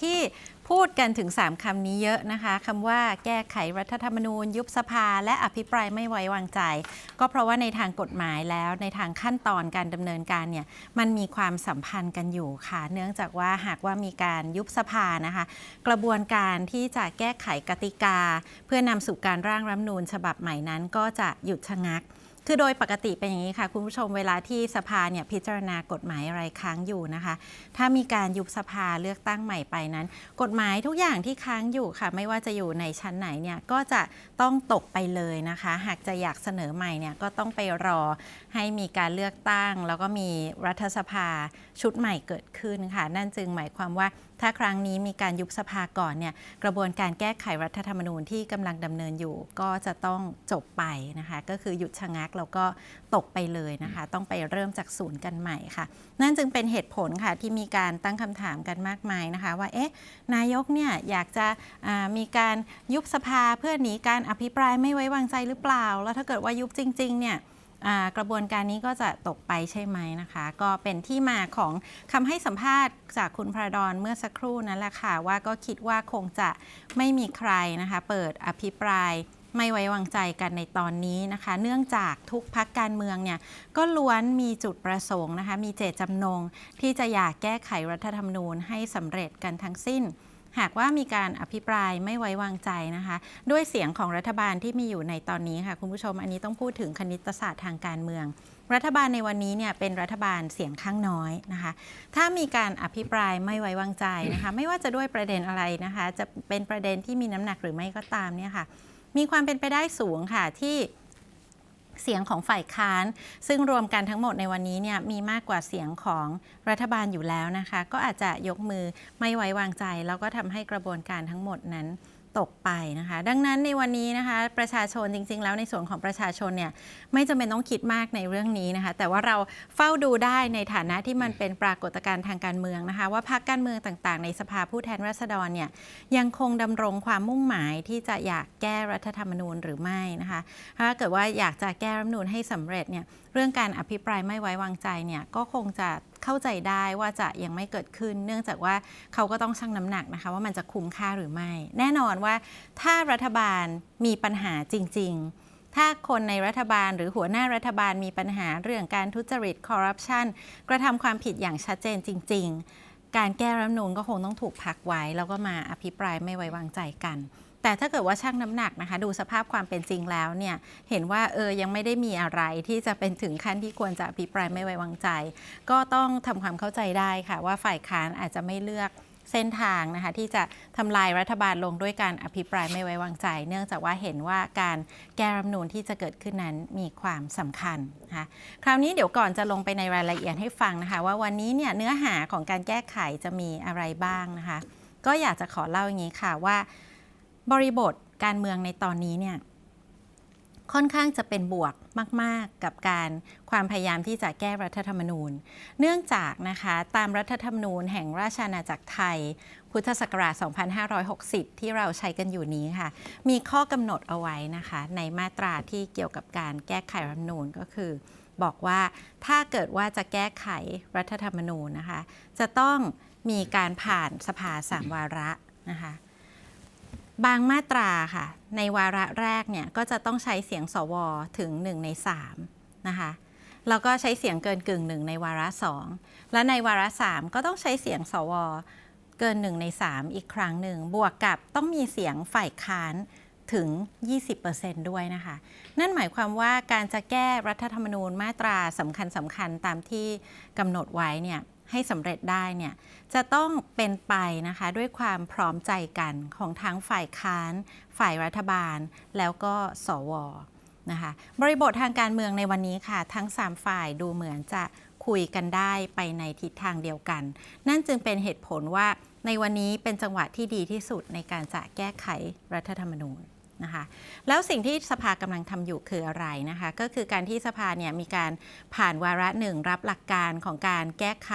ที่พูดกันถึง 3คำนี้เยอะนะคะคำว่าแก้ไขรัฐธรรมนูญ ยุบสภา และอภิปรายไม่ไว้วางใจ ก็เพราะว่าในทางกฎหมายแล้วในทางขั้นตอนการดำเนินการเนี่ยมันมีความสัมพันธ์กันอยู่ค่ะ เนื่องจากว่าหากว่ามีการยุบสภานะคะ กระบวนการที่จะแก้ไขกติกา เพื่อนำสู่การร่างรัฐธรรมนูญฉบับใหม่นั้น ก็จะหยุดชะงัก คือโดยปกติเป็นอย่างนี้ค่ะ คุณผู้ชมเวลาที่สภาเนี่ยพิจารณากฎหมายอะไรค้างอยู่นะคะ ถ้ามีการยุบสภาเลือกตั้งใหม่ไปนั้น กฎหมายทุกอย่างที่ค้างอยู่ค่ะ ไม่ว่าจะอยู่ในชั้นไหนเนี่ยก็จะต้องตกไปเลยนะคะ หากจะอยากเสนอใหม่เนี่ยก็ต้องไปรอให้มีการเลือกตั้ง แล้วก็มีรัฐสภาชุดใหม่เกิดขึ้นค่ะ นั่นจึงหมายความว่า ถ้าครั้งนี้มีการยุบสภาก่อนเนี่ยกระบวนการแก้ไขรัฐธรรมนูญที่กำลังดำเนินอยู่ ก็จะต้องจบไปนะคะก็คือหยุดชะงักแล้วก็ตกไปเลยนะคะ ต้องไปเริ่มจากศูนย์กันใหม่ค่ะ นั่นจึงเป็นเหตุผลค่ะที่มีการตั้งคำถามกันมากมายนะคะ ว่าเอ๊ะนายกเนี่ยอยากจะมีการยุบสภาเพื่อหนีการอภิปรายไม่ไว้วางใจหรือเปล่า แล้วถ้าเกิดว่ายุบจริงๆเนี่ย กระบวนการนี้ก็จะตกไปใช่ไหมนะคะ ก็เป็นที่มาของคำให้สัมภาษณ์จากคุณพระดอนเมื่อสักครู่นั้นแหละค่ะ ว่าก็คิดว่าคงจะไม่มีใครนะคะ เปิดอภิปรายไม่ไว้วางใจกันในตอนนี้นะคะ เนื่องจากทุกพักการเมืองเนี่ยก็ล้วนมีจุดประสงค์นะคะ มีเจตจำนงที่จะอยากแก้ไขรัฐธรรมนูญให้สำเร็จกันทั้งสิ้น หากว่ามีการอภิปรายไม่ไว้วางใจนะคะ ด้วยเสียงของรัฐบาลที่มีอยู่ในตอนนี้ค่ะคุณผู้ชมอันนี้ต้องพูดถึงคณิตศาสตร์ทางการเมือง รัฐบาลในวันนี้เนี่ยเป็นรัฐบาลเสียงข้างน้อยนะคะ ถ้ามีการอภิปรายไม่ไว้วางใจนะคะ ไม่ว่าจะด้วยประเด็นอะไรนะคะ จะเป็นประเด็นที่มีน้ำหนักหรือไม่ก็ตามเนี่ยค่ะ มีความเป็นไปได้สูงค่ะที่ เสียงของฝ่ายค้าน ซึ่งรวมกันทั้งหมดในวันนี้เนี่ยมีมากกว่าเสียงของรัฐบาลอยู่แล้วนะคะ ก็อาจจะยกมือไม่ไว้วางใจ แล้วก็ทำให้กระบวนการทั้งหมดนั้น ตกไปนะคะ ดังนั้นในวันนี้นะคะ ประชาชนจริง ๆ แล้วในส่วนของประชาชนเนี่ยไม่จำเป็นต้องคิดมากในเรื่องนี้นะคะ แต่ว่าเราเฝ้าดูได้ในฐานะที่มันเป็นปรากฏการณ์ทางการเมืองนะคะ ว่าพรรคการเมืองต่างๆ ในสภาผู้แทนราษฎรเนี่ยยังคงดำรงความมุ่งหมายที่จะอยากแก้รัฐธรรมนูญหรือไม่นะคะ ถ้าเกิดว่าอยากจะแก้รัฐธรรมนูญให้สำเร็จเนี่ยเรื่องการอภิปรายไม่ไว้วางใจเนี่ยก็คงจะ เข้าใจได้ว่าจะยังไม่เกิดขึ้น เนื่องจากว่าเขาก็ต้องชั่งน้ำหนักนะคะว่ามันจะคุ้มค่าหรือไม่ แน่นอนว่าถ้ารัฐบาลมีปัญหาจริง ๆถ้าคนในรัฐบาลหรือหัวหน้ารัฐบาลมีปัญหาเรื่องการทุจริตคอร์รัปชันกระทำความผิดอย่างชัดเจนจริง ๆ การแก้รัฐนูญก็คงต้องถูกพักไว้ แล้วก็มาอภิปรายไม่ไว้วางใจกัน แต่ถ้าเกิดว่าชั่งน้ำหนักนะคะ ดูสภาพความเป็นจริงแล้วเนี่ยเห็นว่าเออยังไม่ได้มีอะไรที่จะเป็นถึงขั้นที่ควรจะอภิปรายไม่ไว้วางใจ ก็ต้องทำความเข้าใจได้ค่ะ ว่าฝ่ายค้านอาจจะไม่เลือกเส้นทางนะคะที่จะทำลายรัฐบาลลงด้วยการอภิปรายไม่ไว้วางใจ เนื่องจากว่าเห็นว่าการแก้รัฐมนูญที่จะเกิดขึ้นนั้นมีความสำคัญนะคะคราวนี้เดี๋ยวก่อนจะลงไปในรายละเอียดให้ฟังนะคะ ว่าวันนี้เนี่ยเนื้อหาของการแก้ไขจะมีอะไรบ้างนะคะ ก็อยากจะขอเล่าอย่างนี้ค่ะว่า บริบทการเมืองในตอนนี้เนี่ยค่อนข้างจะเป็นบวกมาก ๆ กับการความพยายามที่จะแก้รัฐธรรมนูญ เนื่องจากนะคะตามรัฐธรรมนูญแห่งราชอาณาจักรไทย พุทธศักราช 2560 ที่เราใช้กันอยู่นี้ค่ะ มีข้อกำหนดเอาไว้นะคะ ในมาตราที่เกี่ยวกับการแก้ไขรัฐธรรมนูญก็คือ บอกว่าถ้าเกิดว่าจะแก้ไขรัฐธรรมนูญนะคะ จะต้องมีการผ่านสภาสามวาระนะคะ บางมาตราค่ะ ในวาระแรกเนี่ยก็จะต้องใช้เสียงสวถึง 1 ใน 3 นะคะ แล้วก็ใช้เสียงเกินกึ่งหนึ่งในวาระ2และในวาระ3ก็ต้องใช้เสียงสวเกิน1ใน3อีกครั้งหนึ่ง บวกกับต้องมีเสียงฝ่ายค้านถึง 20%ด้วยนะคะ นั่นหมายความว่าการจะแก้รัฐธรรมนูญมาตราสำคัญสำคัญตามที่กำหนดไว้เนี่ย ให้สำเร็จได้เนี่ยจะต้องเป็นไปนะคะด้วยความพร้อมใจกันของทั้งฝ่ายค้าน ฝ่ายรัฐบาล แล้วก็สวนะคะบริบททางการเมืองในวันนี้ค่ะ ทั้ง 3 ฝ่ายดูเหมือนจะคุยกันได้ไปในทิศทางเดียวกัน นั่นจึงเป็นเหตุผลว่าในวันนี้เป็นจังหวะที่ดีที่สุดในการจะแก้ไขรัฐธรรมนูญ นะคะแล้วสิ่งที่สภากำลังทำอยู่คืออะไรนะคะก็คือการที่สภาเนี่ยมีการผ่านวาระหนึ่งรับหลักการของการแก้ไข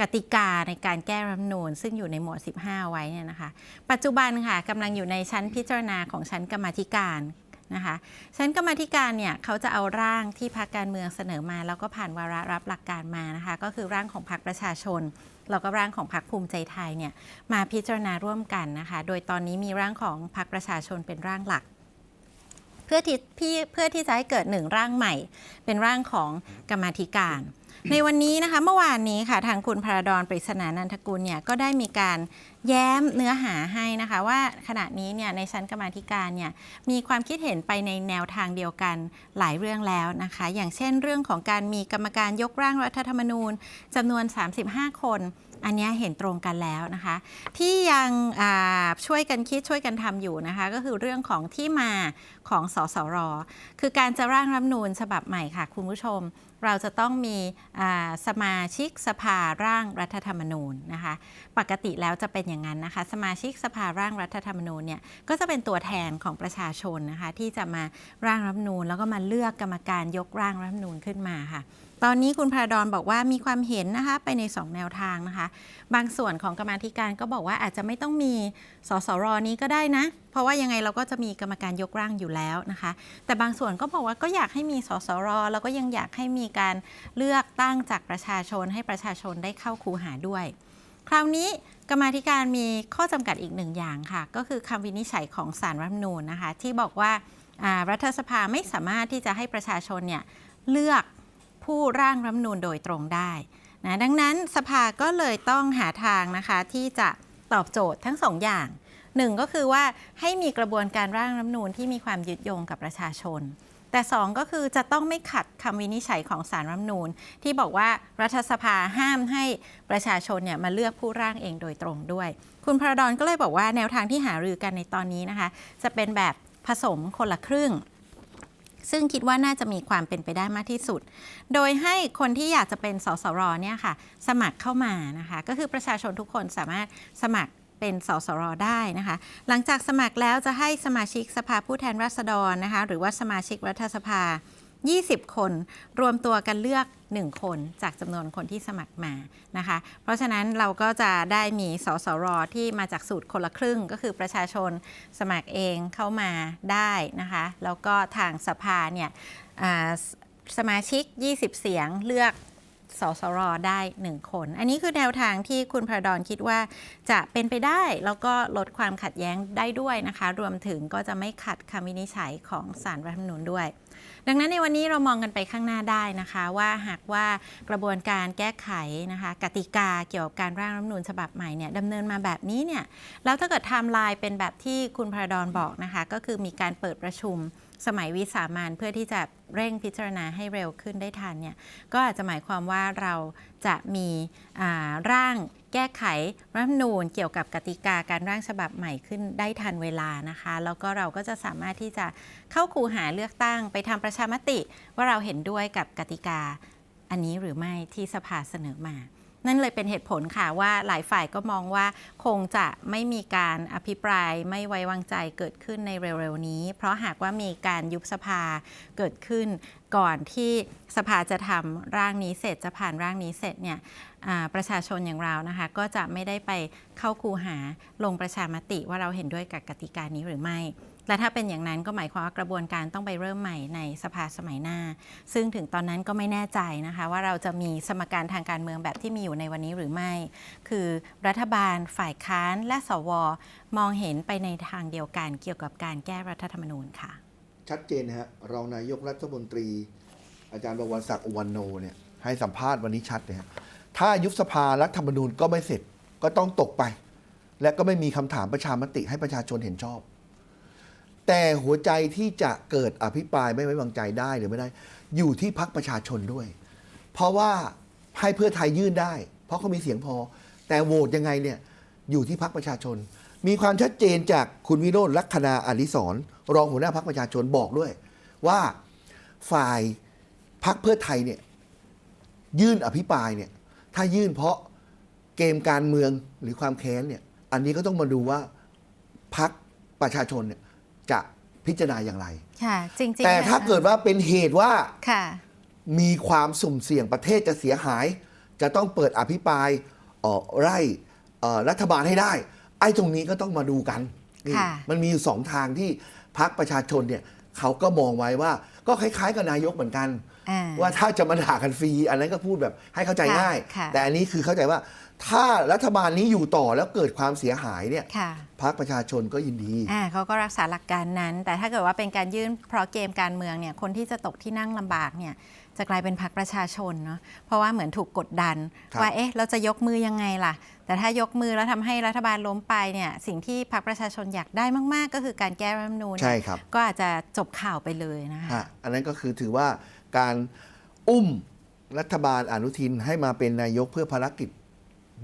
กติกาในการแก้รัฐนูนซึ่งอยู่ในหมวด 15 ไว้เนี่ยนะคะ ปัจจุบันค่ะกำลังอยู่ในชั้นพิจารณาของชั้นกรรมธิการ นะคะชั้นกรรมธิการเนี่ยเขาจะเอาร่างที่พรรคการเมืองเสนอมา แล้วก็ผ่านวาระรับหลักการมานะคะก็คือร่างของพรรคประชาชนแล้วก็ร่างของพรรคภูมิใจไทยเนี่ยมาพิจารณาร่วมกันนะคะ โดยตอนนี้มีร่างของพรรคประชาชนเป็นร่างหลัก เพื่อที่พี่เพื่อที่จะให้เกิดหนึ่งร่างใหม่ เป็นร่างของกรรมธิการ ในวันนี้นะคะเมื่อวานนี้ค่ะทางคุณพระดอนปริศนานันทกุลเนี่ยก็ได้มีการ แย้มเนื้อหาให้นะคะว่าขณะนี้เนี่ยในชั้นกรรมาธิการเนี่ยมีความคิดเห็นไปในแนวทางเดียวกันหลายเรื่องแล้วนะคะ อย่างเช่นเรื่องของการมีกรรมการยกร่างรัฐธรรมนูญจำนวน 35 คนอันนี้เห็นตรงกันแล้วนะคะ ที่ยังช่วยกันคิดช่วยกันทำอยู่นะคะ ก็คือเรื่องของที่มาของสสร คือการจะร่างรัฐธรรมนูญฉบับใหม่ค่ะ คุณผู้ชม เราจะต้องมีสมาชิกสภาร่างรัฐธรรมนูญนะคะ ปกติแล้วจะเป็นอย่างนั้นนะคะ สมาชิกสภาร่างรัฐธรรมนูญเนี่ยก็จะเป็นตัวแทนของประชาชนนะคะที่จะมาร่างรัฐธรรมนูญ แล้วก็มาเลือกกรรมการยกร่างรัฐธรรมนูญขึ้นมาค่ะตอนนี้คุณพระดอนบอกว่ามีความเห็นนะคะไปใน 2 แนวทางนะคะ บางส่วนของกรรมธิการก็บอกว่าอาจจะไม่ต้องมีสสรนี้ก็ได้นะ เพราะว่ายังไงเราก็จะมีกรรมการยกร่างอยู่แล้วนะคะ แต่บางส่วนก็บอกว่าก็อยากให้มีสสรแล้วก็ยังอยากให้มีการเลือกตั้งจากประชาชนให้ประชาชนได้เข้าคูหาด้วย คราวนี้กรรมาธิการมีข้อจำกัดอีกหนึ่งอย่างค่ะ ก็คือคำวินิจฉัยของสารรัฐมนูญนะคะที่บอกว่ารัฐสภาไม่สามารถที่จะให้ประชาชนเนี่ยเลือกผู้ร่างรัฐมนูญโดยตรงได้นะดังนั้นสภาก็เลยต้องหาทางนะคะที่จะตอบโจทย์ทั้งสองอย่างหนึ่งก็คือว่าให้มีกระบวนการร่างรัฐมนูญที่มีความยึดโยงกับประชาชน แต่สองก็คือจะต้องไม่ขัดคำวินิจฉัยของสารรัฐมนูญที่บอกว่ารัฐสภาห้ามให้ประชาชนเนี่ยมาเลือกผู้ร่างเองโดยตรงด้วย คุณพระดอนก็เลยบอกว่าแนวทางที่หารือกันในตอนนี้นะคะ จะเป็นแบบผสมคนละครึ่งซึ่งคิดว่าน่าจะมีความเป็นไปได้มากที่สุด โดยให้คนที่อยากจะเป็นสสรเนี่ยค่ะ สมัครเข้ามานะคะ ก็คือประชาชนทุกคนสามารถสมัคร เป็นสสรได้นะคะ หลังจากสมัครแล้วจะให้สมาชิกสภาผู้แทนราษฎรนะคะ หรือว่าสมาชิกรัฐสภา 20 คน รวมตัวกันเลือก 1 คนจากจำนวนคนที่สมัครมานะคะ เพราะฉะนั้นเราก็จะได้มีสสรที่มาจากสูตรคนละครึ่ง ก็คือประชาชนสมัครเองเข้ามาได้นะคะ แล้วก็ทางสภาเนี่ยสสมาชิก 20 เสียงเลือก สสรได้ 1 คน อันนี้คือแนวทางที่คุณพระดอนคิดว่าจะเป็นไปได้ แล้วก็ลดความขัดแย้งได้ด้วยนะคะ รวมถึงก็จะไม่ขัดคำวินิจฉัยของสารรัฐธรรมนูญด้วย ดังนั้นในวันนี้เรามองกันไปข้างหน้าได้นะคะ ว่าหากว่ากระบวนการแก้ไขนะคะ กติกาเกี่ยวกับการร่างรัฐธรรมนูญฉบับใหม่เนี่ยดำเนินมาแบบนี้เนี่ยแล้วถ้าเกิดไทม์ไลน์เป็นแบบที่คุณพระดอนบอกนะคะ ก็คือมีการเปิดประชุม สมัยวิสามันเพื่อที่จะเร่งพิจารณาให้เร็วขึ้นได้ทันเนี่ยก็อาจจะหมายความว่าเราจะมีร่างแก้ไขรัฐมนูญเกี่ยวกับกติกาการร่างฉบับใหม่ขึ้นได้ทันเวลานะคะ แล้วก็เราก็จะสามารถที่จะเข้าคูหาเลือกตั้งไปทำประชามติ ว่าเราเห็นด้วยกับกติกาอันนี้หรือไม่ที่สภาเสนอมา นั่นเลยเป็นเหตุผลค่ะว่าหลายฝ่ายก็มองว่าคงจะไม่มีการอภิปรายไม่ไว้วางใจเกิดขึ้นในเร็วๆนี้ เพราะหากว่ามีการยุบสภาเกิดขึ้นก่อนที่สภาจะทำร่างนี้เสร็จจะผ่านร่างนี้เสร็จเนี่ยประชาชนอย่างเรานะคะ ก็จะไม่ได้ไปเข้าคูหาลงประชามติว่าเราเห็นด้วยกับกติกานี้หรือไม่ และถ้าเป็นอย่างนั้นก็หมายความว่ากระบวนการต้องไปเริ่มใหม่ในสภาสมัยหน้า ซึ่งถึงตอนนั้นก็ไม่แน่ใจนะคะ ว่าเราจะมีสมการทางการเมืองแบบที่มีอยู่ในวันนี้หรือไม่ คือรัฐบาลฝ่ายค้านและสว มองเห็นไปในทางเดียวกันเกี่ยวกับการแก้รัฐธรรมนูญค่ะ ชัดเจนนะฮะรองนายกรัฐมนตรี อาจารย์ประวัติศักดิ์อุวันโนเนี่ยให้สัมภาษณ์วันนี้ชัดเลยฮะถ้ายุบสภารัฐธรรมนูญก็ไม่เสร็จก็ต้องตกไป และก็ไม่มีคำถามประชามติให้ประชาชนเห็นชอบ แต่หัวใจที่จะเกิดอภิปรายไม่ไว้วางใจได้หรือไม่ได้ อยู่ที่พักประชาชนด้วย เพราะว่าให้เพื่อไทยยื่นได้ เพราะเขามีเสียงพอ แต่โหวตยังไงเนี่ยอยู่ที่พักประชาชน มีความชัดเจนจากคุณวิโรจน์ลักษณาอดิศรรองหัวหน้าพักประชาชนบอกด้วย ว่าฝ่ายพักเพื่อไทยเนี่ยยื่นอภิปรายเนี่ยถ้ายื่นเพราะเกมการเมืองหรือความแค้นเนี่ยอันนี้ก็ต้องมาดูว่าพักประชาชนเนี่ย จะพิจารณาอย่างไร ค่ะ จริงๆแต่ถ้านะคะเกิดว่าเป็นเหตุว่าค่ะมีมีความสุ่มเสี่ยงประเทศจะเสียหาย จะต้องเปิดอภิปรายเอ่อไล่เอ่อรัฐบาลให้ได้ ไอ้ตรงนี้ก็ต้องมาดูกันนี่ค่ะ มันมีอยู่สองทางที่พักประชาชนเนี่ยเขาก็มองไว้ว่าก็คล้ายๆกับนายกเหมือนกันอ่า ว่าถ้าจะมาด่ากันฟรี อันนั้นก็พูดแบบให้เข้าใจค่ะง่ายค่ะแต่อันนี้คือเข้าใจว่าถ้ารัฐบาลนี้อยู่ต่อแล้วเกิดความเสียหายเนี่ยค่ะพรรคประชาชนก็ยินดีอ่าเขาก็รักษาหลักการนั้น แต่ถ้าเกิดว่าเป็นการยื่นเพราะเกมการเมืองเนี่ยคนที่จะตกที่นั่งลำบากเนี่ยจะกลายเป็นพรรคประชาชนเนาะเพราะว่าเหมือนถูกกดดันครับว่าเอ๊ะเราจะยกมือยังไงล่ะ แต่ถ้ายกมือแล้วทำให้รัฐบาลล้มไปเนี่ยสิ่งที่พรรคประชาชนอยากได้มาก ๆ ก็คือการแก้รัฐธรรมนูญใช่ครับก็อาจจะจบข่าวไปเลยนะคะฮะอันนั้นก็คือถือว่า การอุ้มรัฐบาลอนุทินให้มาเป็นนายกเพื่อภารกิจ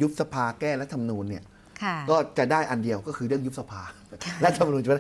ยุบสภาแก้รัฐธรรมนูญเนี่ยค่ะก็จะได้อันเดียวก็คือเรื่องยุบสภารัฐธรรมนูญใช่ไหม